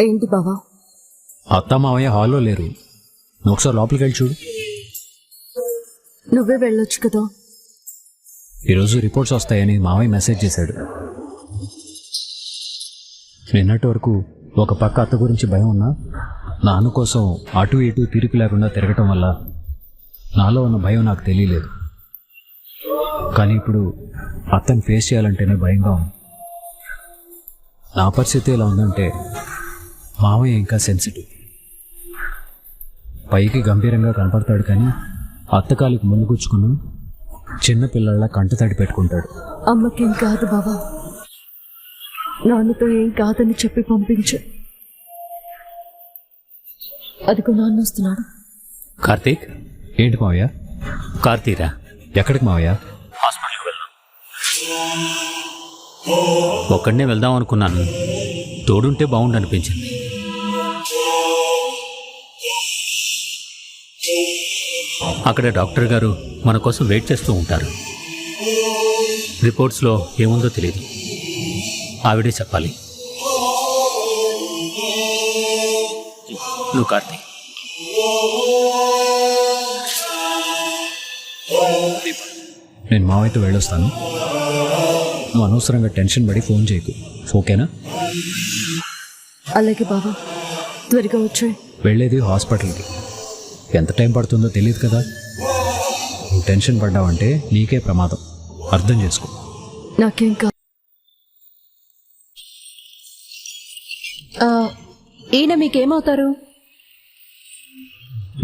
ఏంటి బావా? అత్త మావయ్య హాల్లో లేరు. నువ్వు ఒకసారి లోపలికి వెళ్ళి చూడు. నువ్వే వెళ్ళొచ్చు కదా. ఈరోజు రిపోర్ట్స్ వస్తాయని మావయ్య మెసేజ్ చేశాడు. నిన్నటి వరకు ఒక పక్క అత్త గురించి భయం ఉన్నా నాన్న కోసం అటు ఇటు తిరిగి లేకుండా తిరగటం వల్ల నాలో ఉన్న భయం నాకు తెలియలేదు. కానీ ఇప్పుడు అత్తని ఫేస్ చేయాలంటేనే భయంగా ఉంది. నా పరిస్థితి ఎలా ఉందంటే మామయ్య ఇంకా సెన్సిటివ్ పైకి గంభీరంగా కనపడతాడు కానీ అత్తకాలికి ముందుకొచ్చుకుని చిన్న పిల్లల కంటతడి పెట్టుకుంటాడు. అమ్మకేం కాదు బావా. నాన్నతో ఏం కాదని చెప్పి పంపించు. అదిగో నాన్న వస్తున్నాడు. కార్తీక్? ఏంటి మావయ్య? కార్తీరా? ఎక్కడికి మావయ్య? హాస్పిటల్కి వెళ్దాం. ఒక్కడనే వెళ్దాం అనుకున్నాను. తోడుంటే బాగుండనిపించింది. అక్కడ డాక్టర్ గారు మన కోసం వెయిట్ చేస్తూ ఉంటారు. రిపోర్ట్స్లో ఏముందో తెలియదు ఆవిడే చెప్పాలి. నువ్వు కార్తీక్ నేను మావయ్యతో వెళ్ళొస్తాను. నువ్వు అనవసరంగా టెన్షన్ పడి ఫోన్ చేయకు. ఓకేనా? అలాగే బావా త్వరగా వచ్చాయి. వెళ్ళేది హాస్పిటల్కి. ఎంత టైం పడుతుందో తెలియదు కదా. నువ్వు టెన్షన్ పడ్డావంటే నీకే ప్రమాదం. అర్థం చేసుకో. నాకేం కా ఆ, ఈయన మీకేమవుతారు?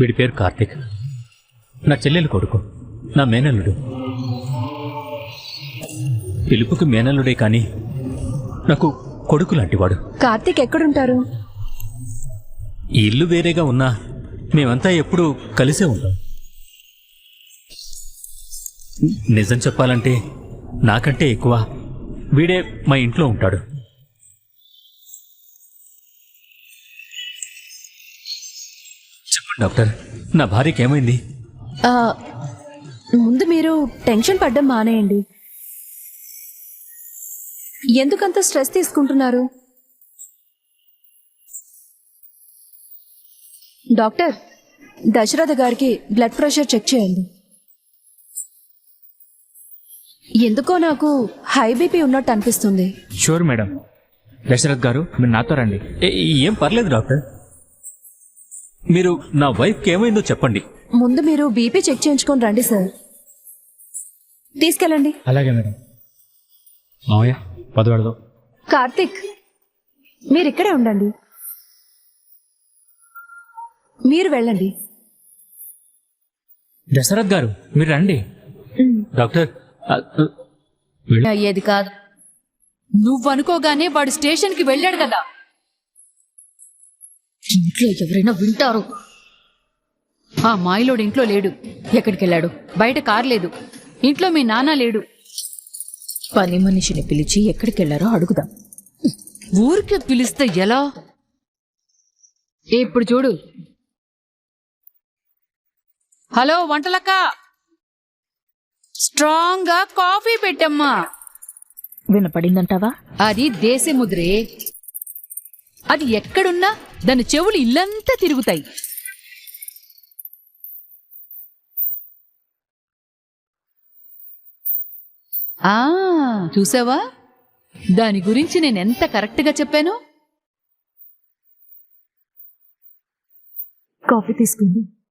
వీడి పేరు కార్తీక్. నా చెల్లెలు కొడుకు. నా మేనల్లుడు. పిలుపుకి మేనల్లుడే కానీ నాకు కొడుకు లాంటివాడు. కార్తీక్ ఎక్కడుంటారు? ఈ ఇల్లు వేరేగా ఉన్నా మేమంతా ఎప్పుడూ కలిసే ఉంటాం నిజం చెప్పాలంటే నాకంటే ఎక్కువ వీడే మా ఇంట్లో ఉంటాడు. చెప్పండి డాక్టర్ నా భార్యకి ఏమైంది? ఆ, ముందు మీరు టెన్షన్ పడ్డం మానేయండి. ఎందుకంత స్ట్రెస్ తీసుకుంటున్నారు? డాక్టర్ దశరథ గారికి బ్లడ్ ప్రెషర్ చెక్ చేయండి. ఎందుకో నాకు హై బీపీ ఉన్నట్టు అనిపిస్తుంది. షూర్ మేడం దశరథ్ గారు మీరు నాతో రండి. ఏ- పర్లేదు డాక్టర్. మీరు నా వైఫ్కి ఏమైందో చెప్పండి. ముందు మీరు బీపీ చెక్ చేయించుకొని రండి సార్ తీసుకెళ్ళండి. అలాగే మేడం మావయ్య పద వెళదాం. కార్తిక్ మీరు ఇక్కడే ఉండండి. మీరు వెళ్ళండి. దశరథ్ గారు మీరు రండి. డాక్టర్ అయ్యేది కాదు. నువ్వనుకోగానే వాడు స్టేషన్కి వెళ్ళాడు కదా. ఇంట్లో ఎవరైనా వింటారు. ఆ మాయిలోడు ఇంట్లో లేడు. ఎక్కడికి వెళ్ళాడు? బయట కారు లేదు. ఇంట్లో మీ నాన్న లేడు. పని మనిషిని పిలిచి ఎక్కడికి వెళ్ళారో అడుగుదాం. ఊరికే పిలిస్తే ఎలా? ఇప్పుడు చూడు హలో వంటలక్క. స్ట్రాంగ్గా కాఫీ పెట్టమ్మా. వినపడిందంటావా? అది దేశముద్రే. అది ఎక్కడున్నా దాని చెవులు ఇల్లంతా తిరుగుతాయి. ఆ చూసావా? దాని గురించి నేనెంత కరెక్ట్గా చెప్పాను? కాఫీ తీసుకోండి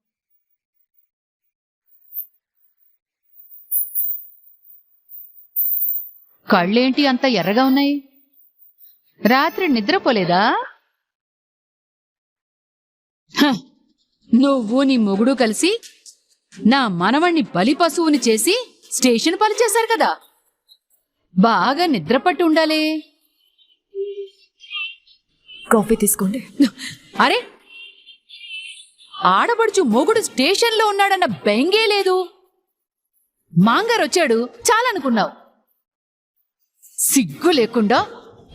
కళ్ళేంటి అంత ఎర్రగా ఉన్నాయి? రాత్రి నిద్రపోలేదా? హ, నువ్వు నీ మొగుడు కలిసి నా మనవణ్ణి బలి పశువుని చేసి స్టేషన్ పని చేశారు కదా. బాగా నిద్రపట్టి ఉండాలి. కాఫీ తీసుకోండి. అరే! ఆడబడుచు మొగుడు స్టేషన్లో ఉన్నాడన్న బెంగే లేదు. మాంగారు వచ్చాడు చాలనుకున్నావు. సిగ్గు లేకుండా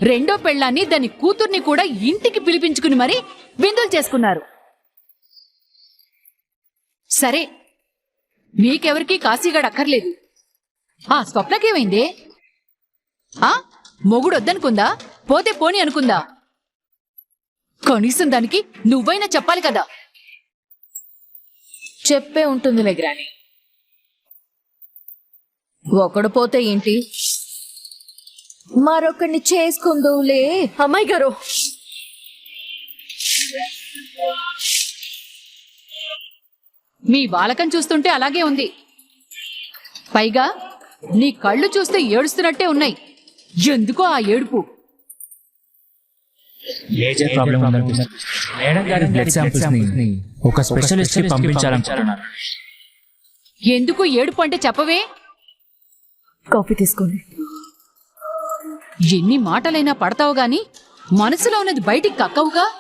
రెండో పెళ్ళాన్ని దాని కూతుర్ని కూడా ఇంటికి పిలిపించుకుని మరి విందులు చేసుకున్నారు. సరే మీకెవరికి కాశీగాడు అక్కర్లేదు. ఆ స్వప్నకేమైందే? ఆ మొగుడు వద్దనుకుందా పోతే పోని అనుకుందా? కనీసం దానికి నువ్వైనా చెప్పాలి కదా? చెప్పే ఉంటుందిలే గ్రాని. ఒకడు పోతే ఏంటి? మరొకరిని చేసుకుందులే అమ్మాయి గారు. మీ బాలకం చూస్తుంటే అలాగే ఉంది. పైగా నీ కళ్ళు చూస్తే ఏడుస్తున్నట్టే ఉన్నాయి. ఎందుకో ఆ ఏడుపు? మేజర్ ప్రాబ్లం ఉందనిపిస్తుంది. మేడం గారి బ్లడ్ శాంపిల్స్ని ఒక స్పెషలిస్ట్కి పంపించాలనుకుంటున్నారు ఎందుకు ఏడుపు అంటే చెప్పవే? కాఫీ తీసుకోండి. ఎన్ని మాటలైనా పడతావు గాని మనసులో ఉన్నది బయటికి కక్కవుగా?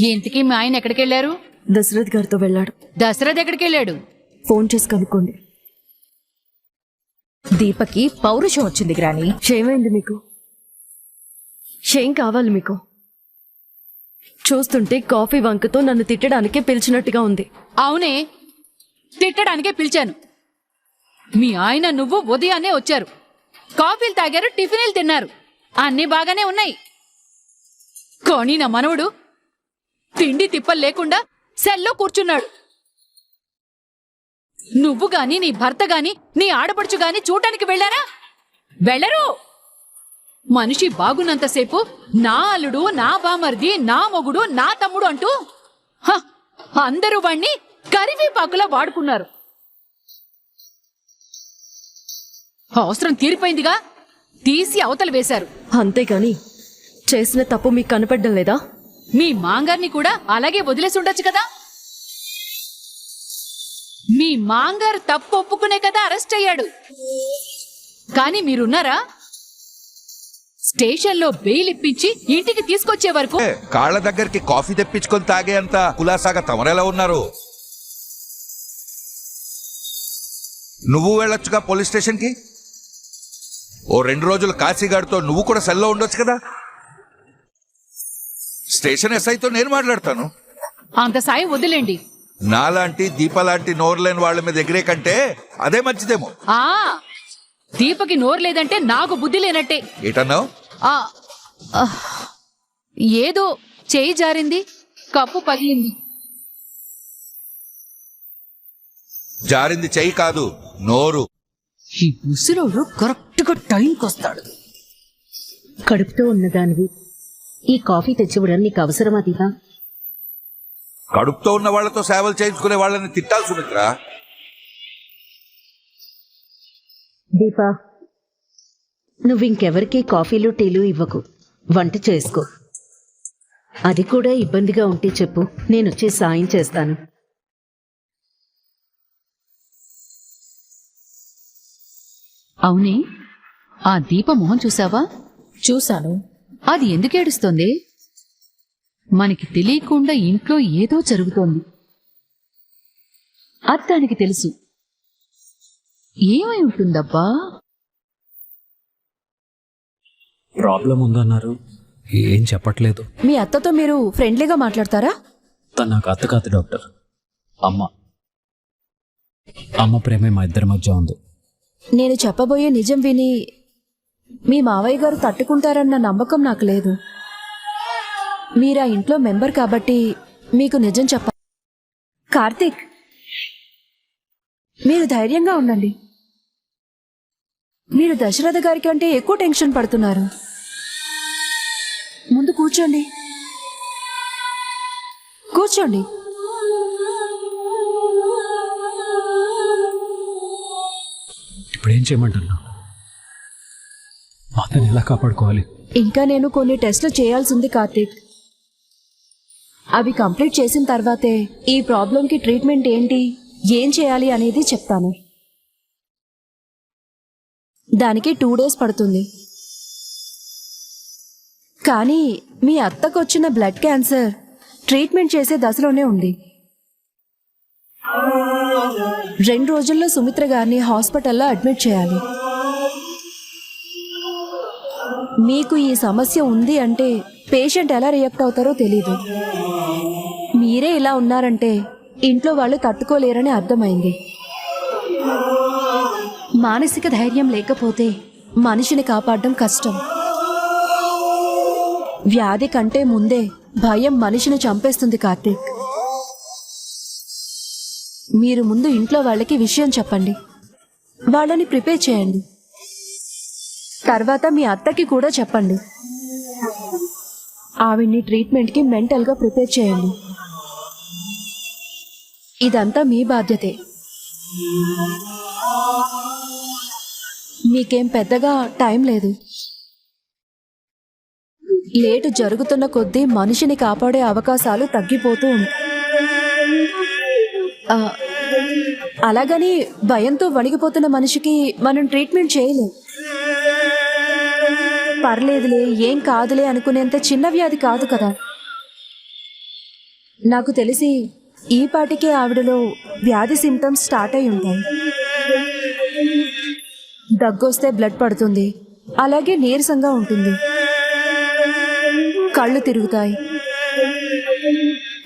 ఇంతకీ మా ఆయన ఎక్కడికెళ్ళారు దశరథ్ గారితో వెళ్ళాడు. దసరా ఎక్కడికెళ్ళాడు? ఫోన్ చేసి కనుక్కోండి. దీపకి పౌరుషం వచ్చింది గ్రాని. ఏమైంది మీకు? ఏం కావాలి మీకు. చూస్తుంటే కాఫీ వంకతో నన్ను తిట్టడానికే పిలిచినట్టుగా ఉంది. అవునే తిట్టడానికే పిలిచాను. మీ ఆయన నువ్వు ఉదయాన్నే వచ్చారు. కాఫీలు తాగారు టిఫిన్లు తిన్నారు. అన్నీ బాగానే ఉన్నాయి. కానీ నా మనవడు తిండి తిప్పలు లేకుండా సెల్లో కూర్చున్నాడు. నువ్వు గాని నీ భర్త గాని నీ ఆడపడుచు గాని చూడటానికి వెళ్ళారా? వెళ్ళరు. మనిషి బాగున్నంతసేపు నా అల్లుడు నా బామర్ది నా మొగుడు నా తమ్ముడు అంటూ హ, అందరూ వాణ్ణి కరివేపాకులా వాడుకున్నారు. అవసరం తీరిపోయిందిగా. తీసి అవతల వేశారు. అంతేగాని చేసిన తప్పు మీకు కనపడడం లేదా? మీ మాంగార్ని కూడా అలాగే వదిలేసి ఉండొచ్చు కదా? మీ మాంగారు తప్పు ఒప్పుకునే కదా అరెస్ట్ అయ్యాడు. కానీ మీరున్నారా? స్టేషన్లో బెయిల్ ఇప్పించి ఇంటికి తీసుకొచ్చే వరకు కాళ్ళ దగ్గరికి కాఫీ తెప్పించుకొని తాగేంత కులాసాగా తమరెలా ఉన్నారు? నువ్వు వెళ్ళొచ్చుగా పోలీస్ స్టేషన్కి? ఓ రెండు రోజులు కాశీగాడితో నువ్వు కూడా సెల్లో ఉండొచ్చు కదా? స్టేషన్ ఎస్ఐతో నేను మాట్లాడతాను. అంత సాయం వదిలేండి నాలాంటి దీపలాంటి నోరులేని వాళ్ళ మీద ఎగిరే కంటే అదే మంచిదేమో. ఆ దీపకి నోరు లేదంటే నాకు బుద్ధి లేనట్టే. ఏటన్నావు? ఆ ఆ, ఏదో చేయి జారింది కప్పు పగిలింది. జారింది చెయ్యి కాదు నోరు. ఈ ముసిలోడు కరెక్ట్గా టైంకి వస్తాడు. కడుపుతో ఉన్నదానివి ఈ కాఫీ తెచ్చివ్వడం నీకు అవసరమా దీపా? కడుపుతో ఉన్న వాళ్ళతో సేవలు చేయించుకునే వాళ్ళని తిట్టాల్సి సుమిత్రా. దీపా నువ్వు ఇంకెవరికి కాఫీలు టీలు ఇవ్వకు. వంట చేసుకో. అది కూడా ఇబ్బందిగా ఉంటే చెప్పు. నేను వచ్చి సాయం చేస్తాను. అవునే? ఆ దీప మొహం చూసావా చూశాను. అది ఎందుకు ఏడుస్తోంది? మనకి తెలియకుండా ఇంట్లో ఏదో జరుగుతోంది. అది దానికి తెలుసు. ఏమై ఉంటుందబ్బా? ప్రాబ్లం ఉందన్నారు. ఏం చెప్పట్లేదు. మీ అత్తతో మీరు ఫ్రెండ్లీగా మాట్లాడతారా? తను నాకు అత్త కాదు డాక్టర్. అమ్మ. అమ్మ ప్రేమే మా ఇద్దరి మధ్య ఉంది. నేను చెప్పబోయే నిజం విని మీ మావయ్య గారు తట్టుకుంటారన్న నమ్మకం నాకు లేదు. మీరా ఇంట్లో మెంబర్ కాబట్టి మీకు నిజం చెప్ప కార్తీక్! మీరు ధైర్యంగా ఉండండి. మీరు దశరథ గారి కంటే ఎక్కువ టెన్షన్ పడుతున్నారు. ముందు కూర్చోండి. కూర్చోండి. ఏం చేయమంటున్నా ఎలా కాపాడుకోవాలి? ఇంకా నేను కొన్ని టెస్ట్లు చేయాల్సి ఉంది కార్తీక్. అవి కంప్లీట్ చేసిన తర్వాతే ఈ ప్రాబ్లంకి ట్రీట్మెంట్ ఏంటి ఏం చేయాలి అనేది చెప్తాను. దానికి టూ డేస్ పడుతుంది. కానీ మీ అత్తకు వచ్చిన బ్లడ్ క్యాన్సర్ ట్రీట్మెంట్ చేసే దశలోనే ఉంది. రెండు రోజుల్లో సుమిత్ర గారిని హాస్పిటల్లో అడ్మిట్ చేయాలి. మీకు ఈ సమస్య ఉంది అంటే పేషెంట్ ఎలా రియాక్ట్ అవుతారో తెలీదు. మీరే ఇలా ఉన్నారంటే ఇంట్లో వాళ్ళు తట్టుకోలేరని అర్థమైంది. మానసిక ధైర్యం లేకపోతే మనిషిని కాపాడడం కష్టం. వ్యాధి కంటే ముందే భయం మనిషిని చంపేస్తుంది కార్తీక్. మీరు ముందు ఇంట్లో వాళ్ళకి విషయం చెప్పండి. వాళ్ళని ప్రిపేర్ చేయండి. తర్వాత మీ అత్తకి కూడా చెప్పండి. ఆవిడ్ని ట్రీట్మెంట్కి మెంటల్గా ప్రిపేర్ చేయండి. ఇదంతా మీ బాధ్యతే. మీకేం పెద్దగా టైం లేదు. లేటు జరుగుతున్న కొద్దీ మనిషిని కాపాడే అవకాశాలు తగ్గిపోతూ ఉంటాయి అలాగని భయంతో వణిగిపోతున్న మనిషికి మనం ట్రీట్మెంట్ చేయలేం. పర్లేదులే ఏం కాదులే అనుకునేంత చిన్న వ్యాధి కాదు కదా. నాకు తెలిసి ఈ పాటికే ఆవిడలో వ్యాధి సిమ్టమ్స్ స్టార్ట్ అయి ఉంటాయి. దగ్గొస్తే బ్లడ్ పడుతుంది. అలాగే నీరసంగా ఉంటుంది. కళ్ళు తిరుగుతాయి.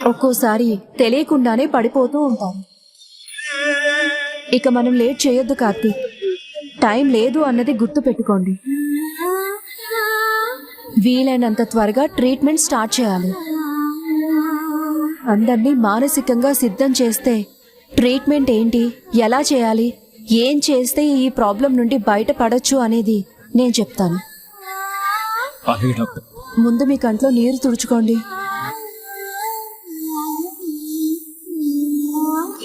ఒక్కోసారి తెలియకుండానే పడిపోతూ ఉంటాం. ఇక మనం లేట్ చేయొద్దు కార్తీక్. టైం లేదు అన్నది గుర్తు పెట్టుకోండి వీలైనంత త్వరగా ట్రీట్మెంట్ స్టార్ట్ చేయాలి. అందరినీ మానసికంగా సిద్ధం చేస్తే ట్రీట్మెంట్ ఏంటి? ఎలా చేయాలి? ఏం చేస్తే ఈ ప్రాబ్లం నుండి బయటపడొచ్చు అనేది నేను చెప్తాను. ముందు మీ కంట్లో నీరు తుడుచుకోండి.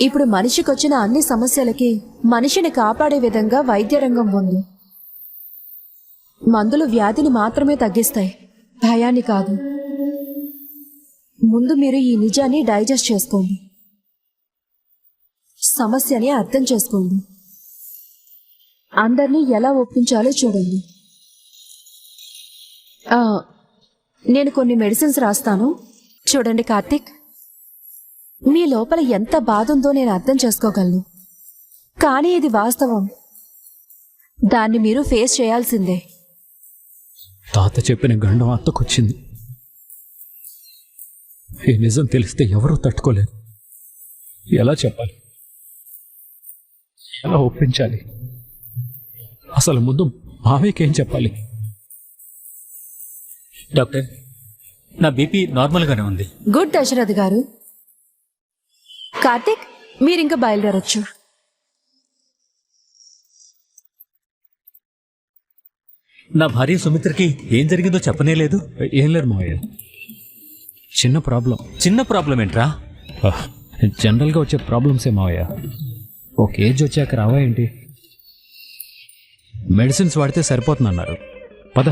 ఇప్పుడు మనిషికి వచ్చిన అన్ని సమస్యలకి మనిషిని కాపాడే విధంగా వైద్య రంగం ఉంది. మందులు వ్యాధిని మాత్రమే తగ్గిస్తాయి. భయాన్ని కాదు. ముందు మీరు ఈ నిజాన్ని డైజెస్ట్ చేసుకోండి. సమస్యని అర్థం చేసుకోండి. అందరినీ ఎలా ఒప్పించాలో చూడండి. నేను కొన్ని మెడిసిన్స్ రాస్తాను. చూడండి కార్తీక్. మీ లోపల ఎంత బాధ ఉందో నేను అర్థం చేసుకోగలను. కానీ ఇది వాస్తవం. దాన్ని మీరు ఫేస్ చేయాల్సిందే. తాత చెప్పిన గండం అత్తకొచ్చింది. ఈ నిజం తెలిస్తే ఎవరూ తట్టుకోలేరు. ఎలా చెప్పాలి? ఎలా ఒప్పించాలి? అసలు ముందు మామయ్యకేం చెప్పాలి? డాక్టర్ నా బీపీ నార్మల్గానే ఉంది. గుడ్ దశరథ్ గారు. కార్తిక్ మీరింక బయలుదేరొచ్చు. నా భార్య సుమిత్రకి ఏం జరిగిందో చెప్పనే లేదు. ఏం లేదు మావయ్య. చిన్న ప్రాబ్లం. చిన్న ప్రాబ్లం ఏంట్రా? జనరల్గా వచ్చే ప్రాబ్లమ్సే మావయ్య. ఒక ఏజ్ వచ్చాక రావా ఏంటి? మెడిసిన్స్ వాడితే సరిపోతుందన్నారు. పద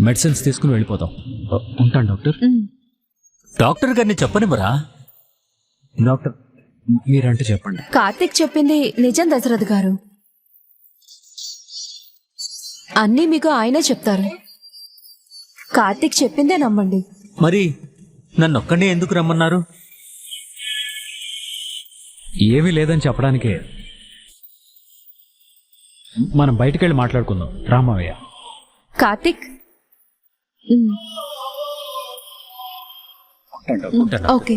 మెడిసిన్స్ తీసుకుని వెళ్ళిపోతాం ఉంటాను డాక్టర్. డాక్టర్ గారిని చెప్పనివ్వరా? డాక్టర్. మీరంటే చెప్పండి. కార్తిక్ చెప్పింది నిజం దశరథ్ గారు. అన్నీ మీకు ఆయనే చెప్తారు. కార్తిక్ చెప్పిందే నమ్మండి. మరి నన్ను ఒక్కడే ఎందుకు రమ్మన్నారు? ఏమీ లేదని చెప్పడానికే. మనం బయటికెళ్ళి మాట్లాడుకుందాం. రామయ్య కార్తిక్. Um, okay.